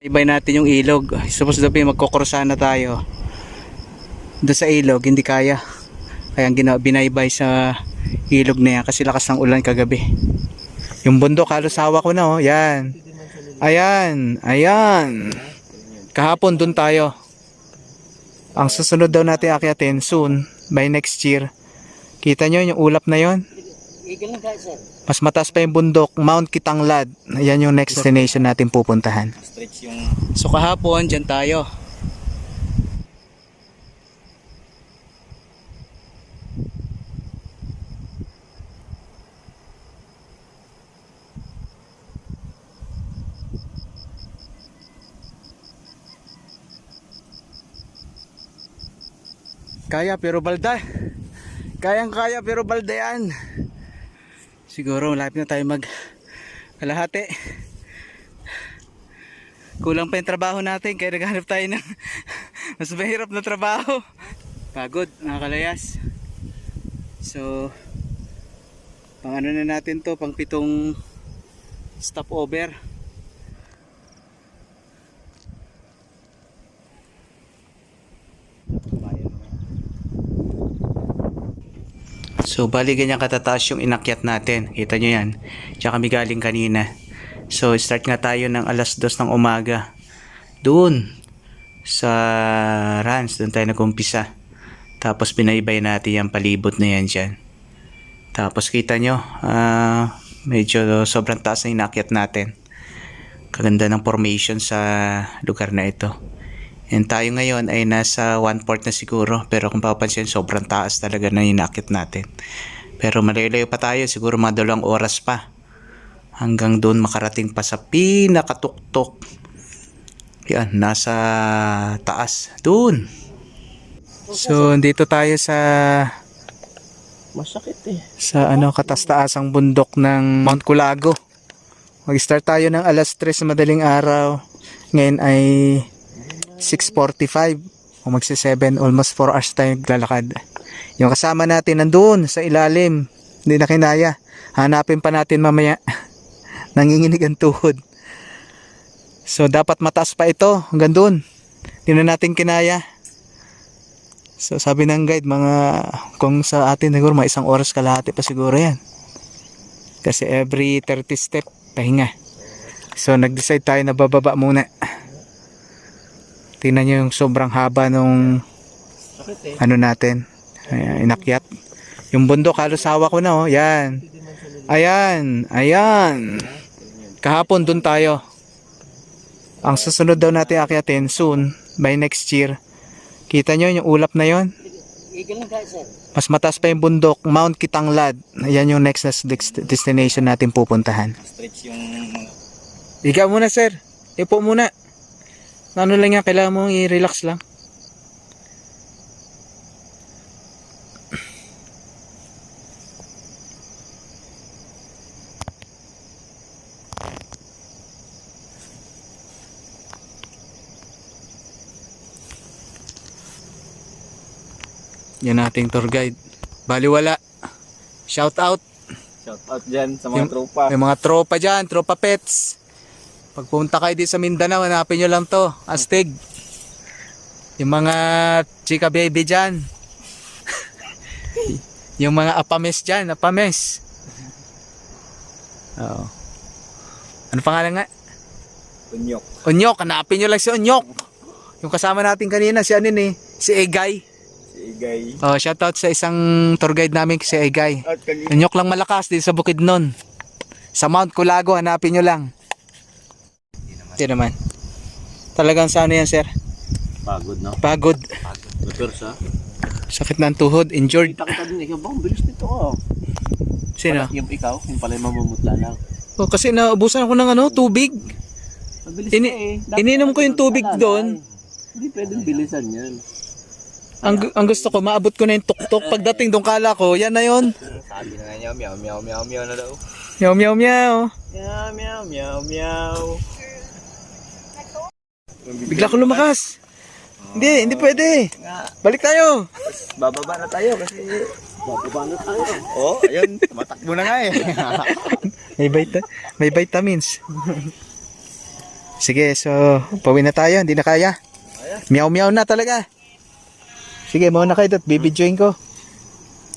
Ibay natin yung ilog. Supposed to be magkukrusahan na tayo. Doon sa ilog, hindi kaya. Kaya ang gina- binaybay sa ilog na yan kasi lakas ng ulan kagabi. Yung bundok halos hawak ko na oh. Yan. Ayan. Ayan. Kahapon doon tayo. Ang susunod daw natin akyatin soon by next year. Kita nyo yung ulap na yon? Mas mataas pa yung bundok, Mount Kitanglad. Ayan yung next destination natin pupuntahan. Stretch yung So kahapon, dyan tayo. Kaya pero balda. Kayang kaya pero balda yan. Siguro malapit na tayo mag kalahati. Kulang pa yung trabaho natin kaya naghanap tayo ng mas mahirap na trabaho. Pagod mga kalayas so pang ano na natin to pang pitong stopover So bali ganyan katataas yung inakyat natin. Kita nyo yan. Diyan kami galing kanina. So start nga tayo ng alas 2 ng umaga. Doon sa Rans, doon tayo nag-umpisa. Tapos binaybay natin yung palibot na yan dyan. Tapos kita nyo, ah, medyo sobrang taas na inakyat natin. Kaganda ng formation sa lugar na ito. And tayo ngayon ay nasa 1 port na siguro. Pero kung papansin, sobrang taas talaga na inakyat natin. Pero malayo pa tayo, siguro mga dalawang oras pa hanggang doon makarating pa sa pinakatuktok. Yan, nasa taas. Doon. So, dito tayo sa masakit eh. sa ano kataas-taasang bundok ng Mount Culago. Mag-start tayo ng alas 3 sa madaling araw. Ngayon ay 6.45 o magsi 7 almost 4 hours tayo naglalakad. Yung kasama natin nandun sa ilalim. Hindi na kinaya. Hanapin pa natin mamaya. Nanginginig ang tuhod. So dapat mataas pa ito hanggang doon. Hindi na natin kinaya. So sabi ng guide mga kung sa atin siguro mga isang oras kalahati pa siguro yan. Kasi every 30 step pahinga. So nag-decide tayo na bababa muna. Tingnan nyo yung sobrang haba nung eh. ano natin. Ayan, inakyat. Yung bundok halos hawak ko na oh. Yan. Ayan. Ayan. Kahapon dun tayo. Ang susunod daw natin akyatin soon by next year. Kita nyo yung ulap na yon? Mas mataas pa yung bundok, Mount Kitanglad. Ayan yung next destination natin pupuntahan. Stretch yung Ikaw muna sir. Ipo muna. Ano lang yan, kailangan mo i-relax lang. Yan ating tour guide. Baliwala. Shout out. shout out dyan sa mga Yung- tropa. May mga tropa dyan, tropa pets. Pagpunta kayo dito sa Mindanao, hanapin nyo lang to, Astig. Yung mga chika baby dyan. yung mga apames dyan, apames. Oo. Ano pangalan nga? Tunyok. Onyok, hanapin nyo lang si Onyok. Yung kasama natin kanina, si ano ni, si Egay. Si Igay. Oh, shoutout sa isang tour guide namin, si Egay. Onyok lang malakas dito sa Bukidnon. Sa Mount Culago, hanapin nyo lang. Hindi naman. Talagang sa ano yan, sir? Pagod no? Pagod. Motor sa. Sakit ng tuhod. Injured. Kita kita din ikaw. Bang bilis nito oh. Sino? Yung ikaw, yung pala yung mamumutla lang. Oh, kasi naubusan ako ng ano, tubig. Mabilis Ini- eh. Dapat ininom ko yung tubig doon. eh. Hindi pwedeng bilisan yan. Ang, ang gusto ko, maabot ko na yung tuktok. Pagdating doon kala ko, yan na yon. Sabi na nga niya, meow meow meow meow na daw. Meow, meow, meow. Meow meow meow meow. Bigla ko lumakas. Hindi, hindi pwede. Balik tayo. bababa na tayo kasi bababa na tayo. Oh, ayun, tumatakbo na nga eh. May, vita- may vitamins. Sige, so pauwi na tayo. Hindi na kaya. Meow-meow na talaga. Sige, mauna kayo dot. Bibidyoin ko.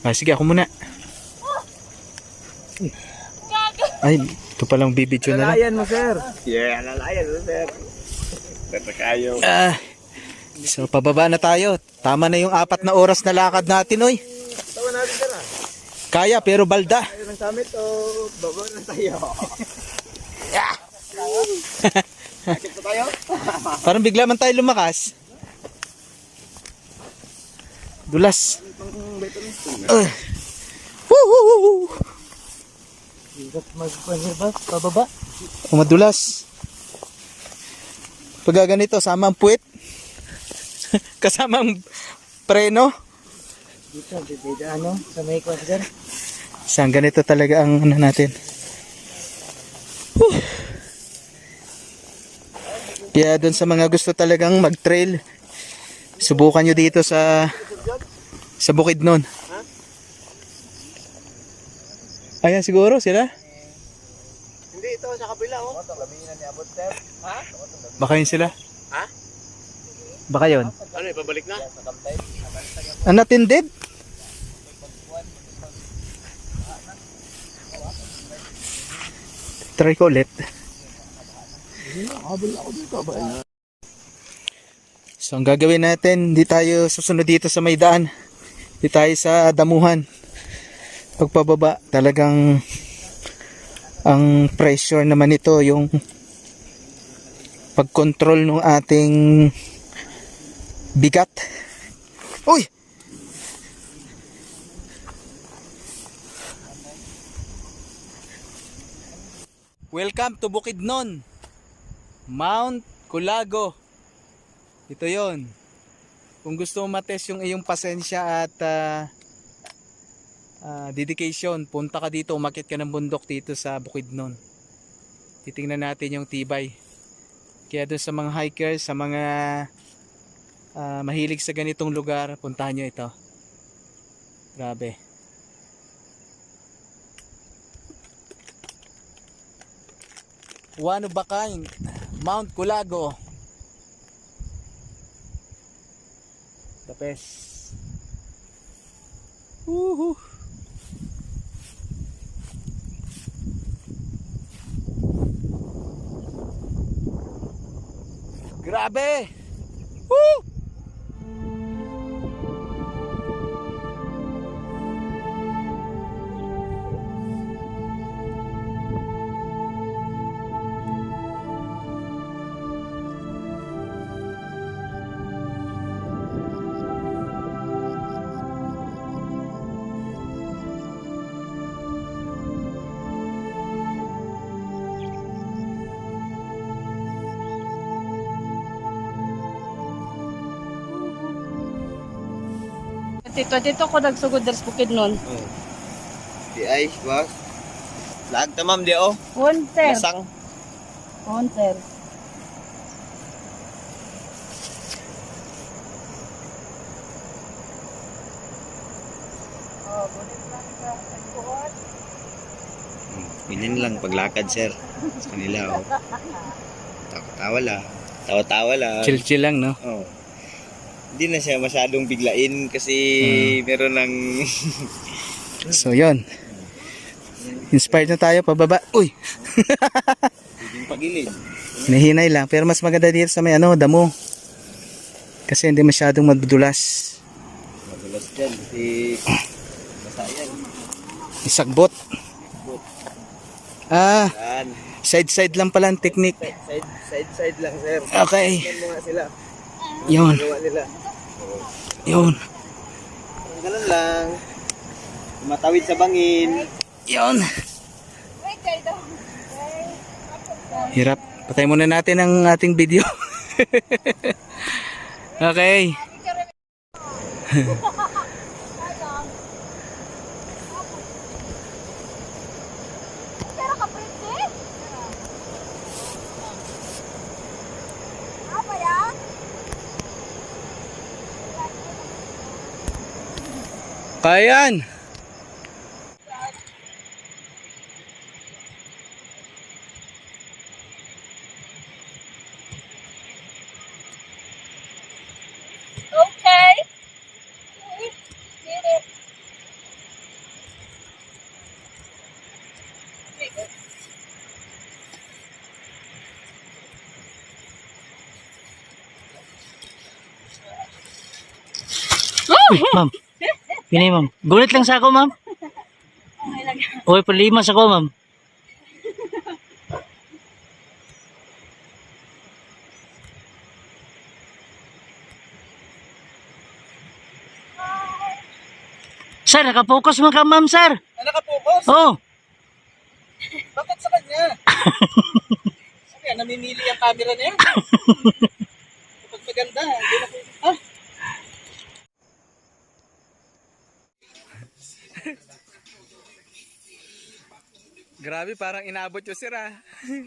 Ah, sige, ako muna. Ay, ito palang bibidyo na lang. Lalayan mo, sir. Yeah, lalayan mo, sir. Basta kayo. Ah, so pababa na tayo. Tama na yung apat na oras na lakad natin, oy. Tawa natin, sir, ah. Kaya pero balda. Tayo ng summit o baba na tayo. Pa tayo? Parang bigla man tayo lumakas. Dulas. Uh. Woo! Hirap magpanir ba? Pababa? Madulas. Pag ganito, sama ang puwit. Kasama ang preno. Dito, dito, ano? Sa may kwan, sir. Saan ganito talaga ang ano natin. Whew. Kaya doon sa mga gusto talagang mag-trail, subukan nyo dito sa sa bukid nun. Ayan siguro sila. Hindi, ito sa kabila, oh. Labinan ni Abot, sir. Ha? Baka yun sila. Ha? Baka yun. Ano, ipabalik na? Sa kampay. Unattended? Try ko ulit. Habol ako dito, ba? So ang gagawin natin, di tayo susunod dito sa may daan. Di tayo sa damuhan. Pagpababa, talagang ang pressure naman ito yung pag-control ng ating bigat. Uy! Welcome to Bukidnon. Mount Culago. Ito yon. Kung gusto mo matest yung iyong pasensya at ah, ah, dedication, punta ka dito, umakit ka ng bundok dito sa Bukidnon. Titingnan natin yung tibay. Kaya doon sa mga hikers, sa mga ah, mahilig sa ganitong lugar, puntahan nyo ito. Grabe. One of a kind, Mount Culago. The best. Woohoo. Grabei! Uh! 2022 ko nagsugod ders bukid nun. Oh. Di ay, ba? Laag ta ma'am, di oh. Hunter. Lasang. Hunter. Oh, lang sa pagkuhan. Hmm, Ganyan lang paglakad, sir. Sa kanila, oh. Tawa-tawa lang. Tawa-tawa lang. Chill-chill lang, no? Oo. Oh. Hindi na siya masyadong biglain kasi meron ng So, yon. Inspired na tayo pababa. Uy! pwedeng pagilid. Nahinay lang. Pero mas maganda dito sa may ano, damo. Kasi hindi masyadong madulas. Madulas dyan kasi basa yan. Isagbot. Ah, Yan. side-side lang pala ang technique. Side, side, side lang, sir. Okay. Sila. Yun. Yun. Ganun lang. Matawid sa bangin. Yun. Hirap. Patay muna natin ang ating video. okay. Kaya yan. Okay. Did it. Ma'am. Pinay, ma'am. Gulit lang sa ako, ma'am. Uy, palimas ako, ma'am. Sir, nakapokus mo ka, ma'am, sir. Ah, nakapokus? Oh, Bakit sa kanya? Sabi yan, namimili ang camera niya. Kapag maganda, hindi na Grabe, parang inabot yung sira.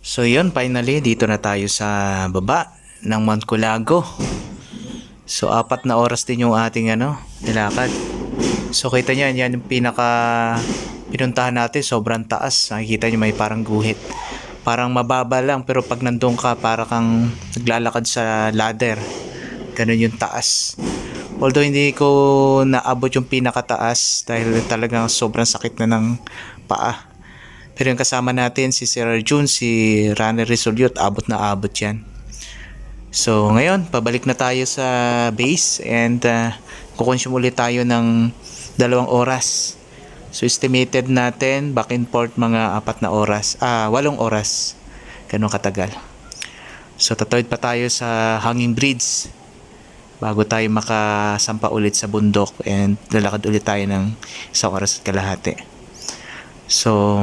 so yun, finally, dito na tayo sa baba ng Mount Culago. So apat na oras din yung ating ano, nilakad. So kita nyo, yan yung pinaka pinuntahan natin, sobrang taas. Nakikita nyo may parang guhit. Parang mababa lang, pero pag nandun ka, para kang naglalakad sa ladder. Ganun yung taas. Although hindi ko naabot yung pinakataas dahil talagang sobrang sakit na ng paa. Pero yung kasama natin, si Sir June, si Runner Resolute, abot na abot yan. So ngayon, pabalik na tayo sa base and uh, kukonsume ulit tayo ng dalawang oras. So estimated natin back and forth mga apat na oras, ah walong oras. Ganun katagal. So tatawid pa tayo sa hanging bridge bago tayo makasampa ulit sa bundok and lalakad ulit tayo ng isang oras at kalahati. So,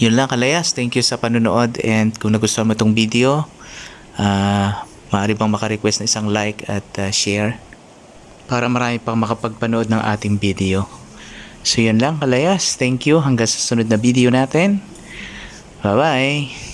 yun lang kalayas. Thank you sa panonood and kung nagustuhan mo itong video, ah maaari bang makarequest ng isang like at ah, share para marami pang makapagpanood ng ating video. So yun lang kalayas. Thank you. Hanggang sa sunod na video natin. Bye-bye.